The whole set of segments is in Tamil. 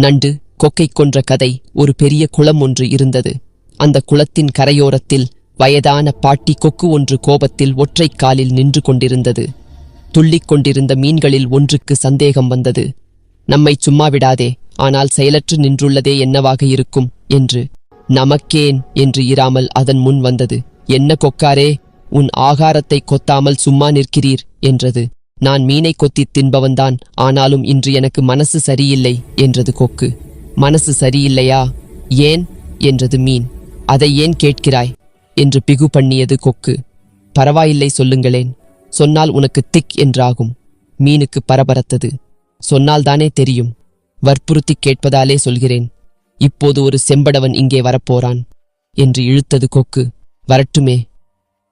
நண்டு கொக்கை கொன்ற கதை ஒரு பெரிய குளம் ஒன்று இருந்தது. அந்த குளத்தின் கரையோரத்தில் வயதான பாட்டி கொக்கு ஒன்று கோபத்தில் ஒற்றைக் காலில் நின்று கொண்டிருந்தது. துள்ளிக் கொண்டிருந்த மீன்களில் ஒன்றுக்கு சந்தேகம் வந்தது. நம்மை சும்மா விடாதே ஆனால் செயலற்று நின்றுள்ளதே என்னவாக இருக்கும்? என்று. நமக்கேன் என்று இராமல் அதன் முன் வந்தது. என்ன கொக்காரே உன் ஆகாரத்தை கொத்தாமல் சும்மா நிற்கிறீர் என்றது. நான் மீனை கொத்தித் தின்பவன்தான் ஆனாலும் இன்று எனக்கு மனசு சரியில்லை என்றது கொக்கு. மனசு சரியில்லையா? ஏன்? என்றது மீன். அதை ஏன் கேட்கிறாய்? என்று பிகு பண்ணியது கொக்கு. பரவாயில்லை சொல்லுங்களேன். சொன்னால் உனக்கு திக் என்றாகும். மீனுக்கு பரபரத்தது. சொன்னால்தானே தெரியும். வற்புறுத்தி கேட்பதாலே சொல்கிறேன். இப்போது ஒரு செம்படவன் இங்கே வரப்போறான் என்று இழுத்தது கொக்கு. வரட்டுமே.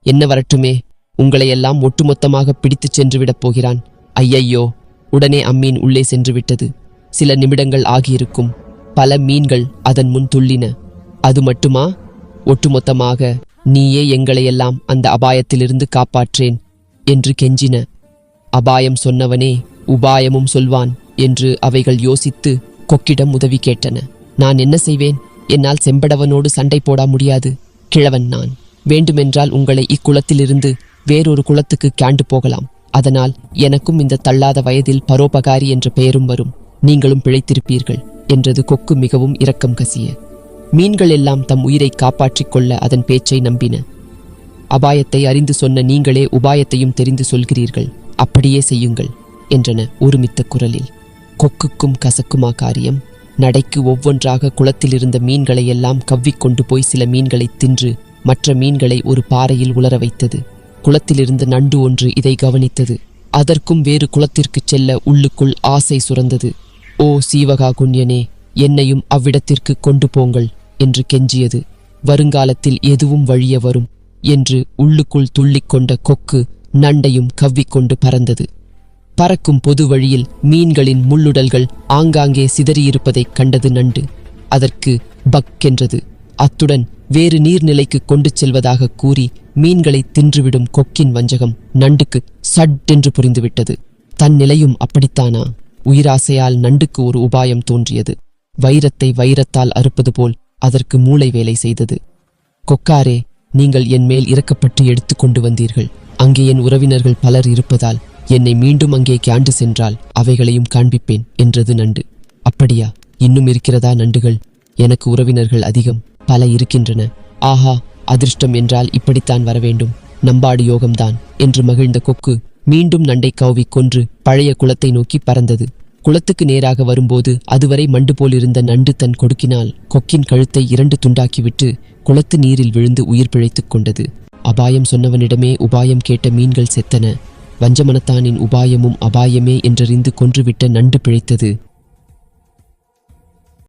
என்ன வரட்டுமே? உங்களையெல்லாம் ஒட்டுமொத்தமாக பிடித்துச் சென்றுவிடப் போகிறான். ஐயையோ உடனே அம்மீன் உள்ளே சென்றுவிட்டது. சில நிமிடங்கள் ஆகியிருக்கும். பல மீன்கள் அதன் முன் துள்ளின. அது மட்டுமா? ஒட்டுமொத்தமாக நீயே எங்களையெல்லாம் அந்த அபாயத்திலிருந்து காப்பாற்றேன் என்று கெஞ்சின. அபாயம் சொன்னவனே உபாயமும் சொல்வான் என்று அவைகள் யோசித்து கொக்கிடம் உதவி கேட்டன. நான் என்ன செய்வேன்? என்னால் செம்படவனோடு சண்டை போட முடியாது. கிழவன் நான். வேண்டுமென்றால் உங்களை இக்குளத்திலிருந்து வேறொரு குளத்துக்கு கேண்டு போகலாம். அதனால் எனக்கும் இந்த தள்ளாத வயதில் பரோபகாரி என்ற பெயரும் வரும். நீங்களும் பிழைத்திருப்பீர்கள் என்றது கொக்கு மிகவும் இரக்கம் கசிய. மீன்கள் எல்லாம் தம் உயிரை காப்பாற்றிக் கொள்ள அதன் பேச்சை நம்பின. அபாயத்தை அறிந்து சொன்ன நீங்களே உபாயத்தையும் தெரிந்து சொல்கிறீர்கள். அப்படியே செய்யுங்கள் என்றன ஒருமித்த குரலில். கொக்குக்கும் கசக்குமா காரியம்? நடைக்கு ஒவ்வொன்றாக குளத்தில் இருந்த மீன்களை எல்லாம் கவ்விக்கொண்டு போய் சில மீன்களை தின்று மற்ற மீன்களை ஒரு பாறையில் உலர வைத்தது. குளத்திலிருந்து நண்டு ஒன்று இதை கவனித்தது. அதற்கும் வேறு குளத்திற்குச் செல்ல உள்ளுக்குள் ஆசை சுரந்தது. ஓ சீவகா குண்யனே என்னையும் அவ்விடத்திற்கு கொண்டு போங்கள் என்று கெஞ்சியது. வருங்காலத்தில் எதுவும் வழிய வரும் என்று உள்ளுக்குள் துள்ளிக்கொண்ட கொக்கு நண்டையும் கவ்விக்கொண்டு பறந்தது. பறக்கும் பொது வழியில் மீன்களின் முள்ளுடல்கள் ஆங்காங்கே சிதறியிருப்பதைக் கண்டது நண்டு. அதற்கு பக் என்றது. அத்துடன் வேறு நீர்நிலைக்கு கொண்டு செல்வதாக கூறி மீன்களை தின்றுவிடும் கொக்கின் வஞ்சகம் நண்டுக்கு சட்டென்று புரிந்துவிட்டது. தன் நிலையும் அப்படித்தானா? உயிராசையால் நண்டுக்கு ஒரு உபாயம் தோன்றியது. வைரத்தை வைரத்தால் அறுப்பது போல் அதற்கு மூளை வேலை செய்தது. கொக்காரே நீங்கள் என் மேல் இறக்கப்பட்டு எடுத்துக் கொண்டு வந்தீர்கள். அங்கே என் உறவினர்கள் பலர் இருப்பதால் என்னை மீண்டும் அங்கே கேண்டு சென்றால் அவைகளையும் காண்பிப்பேன் என்றது நண்டு. அப்படியா? இன்னும் இருக்கிறதா நண்டுகள்? எனக்கு உறவினர்கள் அதிகம். பல இருக்கின்றன. ஆஹா அதிர்ஷ்டம் என்றால் இப்படித்தான் வரவேண்டும் நம்பாடு யோகம்தான் என்று மகிழ்ந்த கொக்கு மீண்டும் நண்டை கவ்வி கொன்று பழைய குளத்தை நோக்கி பறந்தது. குளத்துக்கு நேராக வரும்போது அதுவரை மண்டு போலிருந்த நண்டு தன் கொடுக்கினால் கொக்கின் கழுத்தை இரண்டு துண்டாக்கிவிட்டு குளத்து நீரில் விழுந்து உயிர் பிழைத்துக் கொண்டது. அபாயம் சொன்னவனிடமே உபாயம் கேட்ட மீன்கள் செத்தன. வஞ்சமனத்தானின் உபாயமும் அபாயமே என்றறிந்து கொன்றுவிட்ட நண்டு பிழைத்தது.